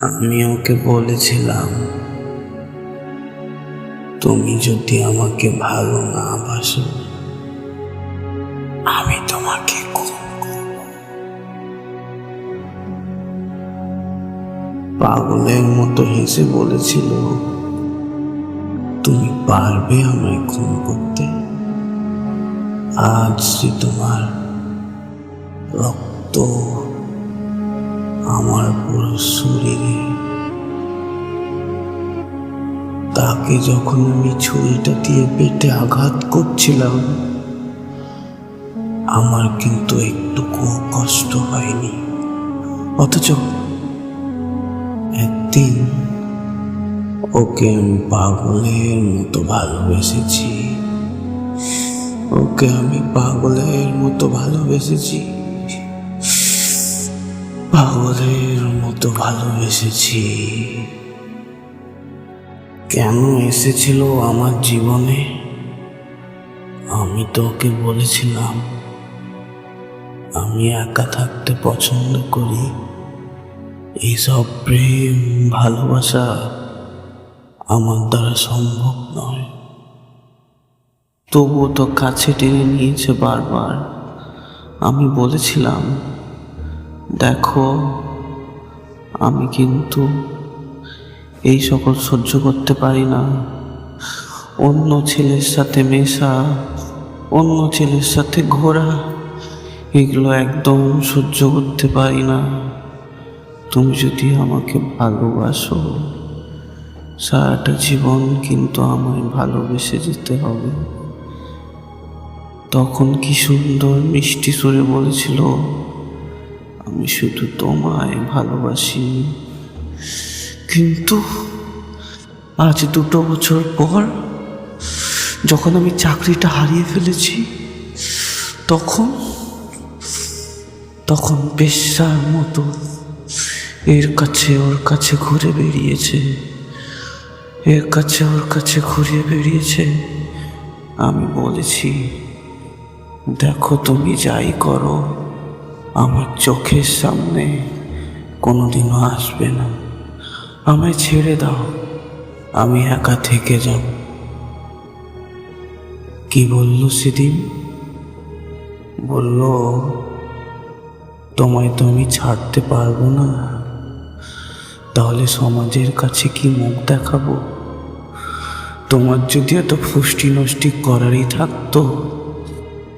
আমি ওকে বলেছিলাম, তুমি যদি আমাকে ভালো না বাসো, আমি তোমাকে পাগলের মতো হেসে বলেছিল, তুমি পারবে আমায় খুন করতে। আজ তোমার রক্ত আমার পুরো শরীরে। তাকে যখন আমি ছুরিটা দিয়ে পেটে আঘাত করছিলাম, আমার কিন্তু একটুকুও কষ্ট হয়নি। অথচ একদিন ওকে আমি পাগলের মতো ভালোবেসেছি। ওকে আমি পাগলের মতো ভালোবেসেছি। পাগলের মতো ভালোবেসেছি। কেন এসেছিল আমার জীবনে? আমি তো ওকে বলেছিলাম, আমি একা থাকতে পছন্দ করি। এইসব প্রেম, ভালোবাসা আমার দ্বারা সম্ভব নয়। তবুও তো কাছে টেনে নিয়েছে বারবার। আমি বলেছিলাম দেখো, আমি কিন্তু এই সকল সহ্য করতে পারি না। অন্য ছেলের সাথে মেশা, অন্য ছেলের সাথে ঘোরা, এগুলো একদম সহ্য করতে পারি না। তুমি যদি আমাকে ভালোবাসো, সারাটা জীবন কিন্তু আমায় ভালোবেসে যেতে হবে। তখন কি সুন্দর মিষ্টি সুরে বলেছিল আমি শুধু তোমায় ভালোবাসি। কিন্তু আজ দুটো বছর পর যখন আমি চাকরিটা হারিয়ে ফেলেছি, তখন তখন বেশ্যার মতো এর কাছে ওর কাছে ঘুরে বেরিয়েছে এর কাছে ওর কাছে ঘুরে বেরিয়েছে আমি বলেছি, দেখো তুমি যাই করো। আমার চোখের সামনে কোনোদিনও আসবে না। আমায় ছেড়ে দাও, আমি একা থেকে যাব। কি বলল সেদিন? বলল, তোমায় তো আমি ছাড়তে পারব না। তাহলে সমাজের কাছে কি মুখ দেখাবো? তোমার যদি এত ফুষ্টি নষ্টি করারই থাকতো,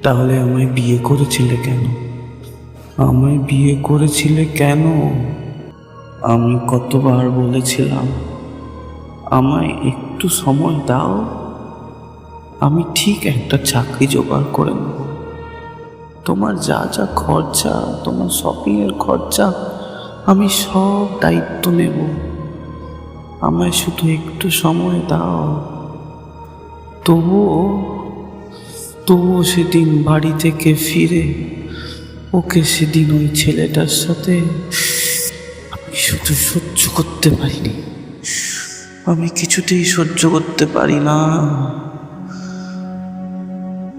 তাহলে আমায় বিয়ে করেছিলে কেন? আমায় বিয়ে করেছিলে কেন? আমি কতবার বলেছিলাম, আমায় একটু সময় দাও। আমি ঠিক একটা চাকরি জোগাড় করে নেব। তোমার যা যা খরচা, তোমার শপিংয়ের খরচা, আমি সব দায়িত্ব নেব। আমায় শুধু একটু সময় দাও। তবুও তবুও সেদিন বাড়ি থেকে ফিরে ওকে সেদিন ওই ছেলেটার সাথে আমি শুধু সহ্য করতে পারিনি। আমি কিছুতেই সহ্য করতে পারি না।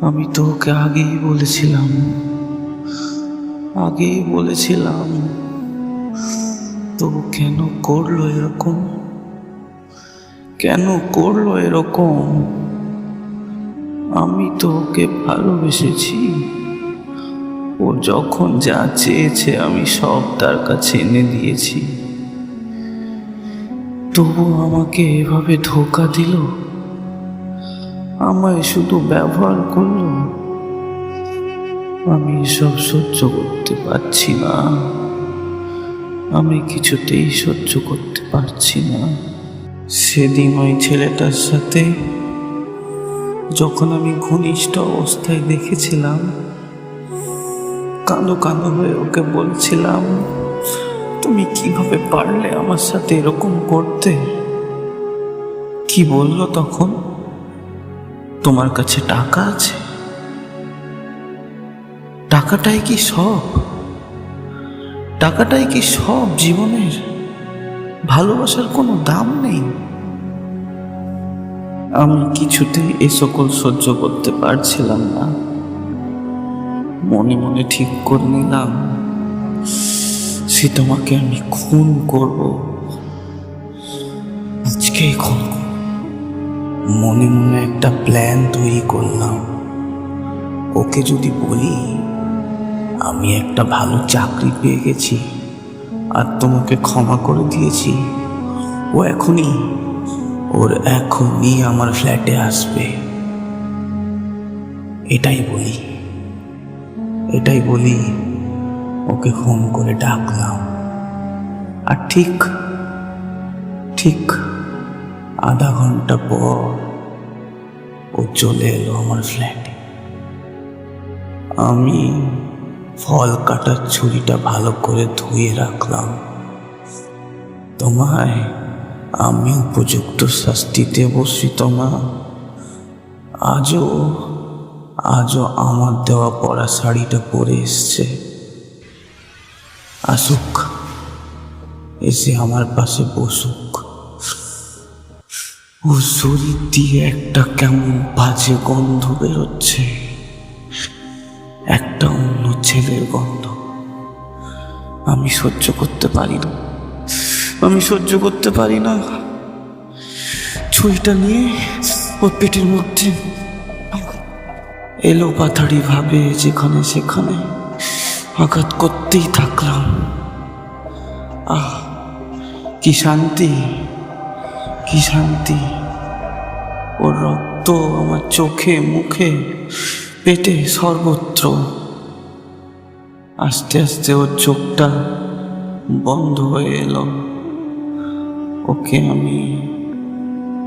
আমি তো ওকে আগেই বলেছিলাম। আগেই বলেছিলাম, তো কেন করল এরকম? কেন করল এরকম? আমি তো ওকে ভালোবেসেছি। ও যখন যা চেয়েছে আমি সব তার কাছে এনে দিয়েছি। তবু আমাকে এভাবে ধোকা দিল? আমায় শুধু ব্যবহার করল? আমি সব সহ্য করতে পারছি না। আমি কিছুতেই সহ্য করতে পারছি না। সেদিন ওই ছেলেটার সাথে যখন আমি ঘনিষ্ঠ অবস্থায় দেখেছিলাম কাঁদো কাঁদো হয়ে ওকে বলছিলাম, তুমি কীভাবে পারলে আমার সাথে এরকম করতে? কি বলল তখন? তোমার কাছে টাকা আছে? টাকাটাই কি সব? টাকাটাই কি সব জীবনের? ভালোবাসার কোনো দাম নেই? আমি কিছুতেই এ সকল সহ্য করতে পারছিলাম না। মনে মনে ঠিক করে নিলাম। সে তোমাকে আমি খুন করব। ওকেই খুন মনে মনে একটা প্ল্যান তৈরি করলাম। ওকে যদি বলি, আমি একটা ভালো চাকরি পেয়ে গেছি আর তোমাকে ক্ষমা করে দিয়েছি, ও এখনই, ওর এখনই আমার ফ্ল্যাটে আসবে। এটাই বলি। এটাই বলি, ওকে ফোন করে ডাকলাম। আর ঠিক ঠিক আধা ঘণ্টা পর ও চলে এলো আমার ফ্ল্যাটে আমি ফল কাটার ছুরিটা ভালো করে ধুয়ে রাখলাম। তোমায় আমি উপযুক্ত শাস্তি দেব, শ্রীতমা। আজও আজও আমার দেওয়া পরা শাড়িটা পরে এসছে। আসুক, এসে আমার পাশে বসুক। ও শরীর দিয়ে একটা কেমন বাজে গন্ধ বেরোচ্ছে। একটা অন্য ছেলের গন্ধ। আমি সহ্য করতে পারি না। আমি সহ্য করতে পারি না। ছুরিটা নিয়ে ওর পেটের মধ্যে এলো পাথারি ভাবে যেখানে সেখানে। আঘাত করতেই থাকলাম। আহ, কি শান্তি কি শান্তি। ওর রক্ত আমার চোখে, মুখে, পেটে সর্বত্র। আস্তে আস্তে ওর চোখটা বন্ধ হয়ে এলো। ওকে আমি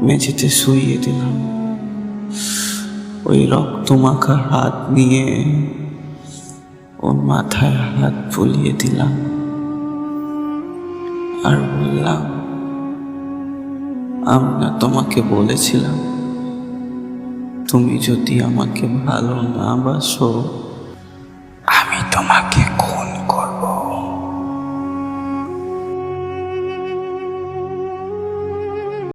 মেঝেতে শুইয়ে দিলাম। ওই রক্ত মাখা হাত নিয়ে ওর মাথায় হাত বুলিয়ে দিলাম। আর বললাম, আমরা তোমাকে বলেছিলাম, তুমি যদি আমাকে ভালো না বাসো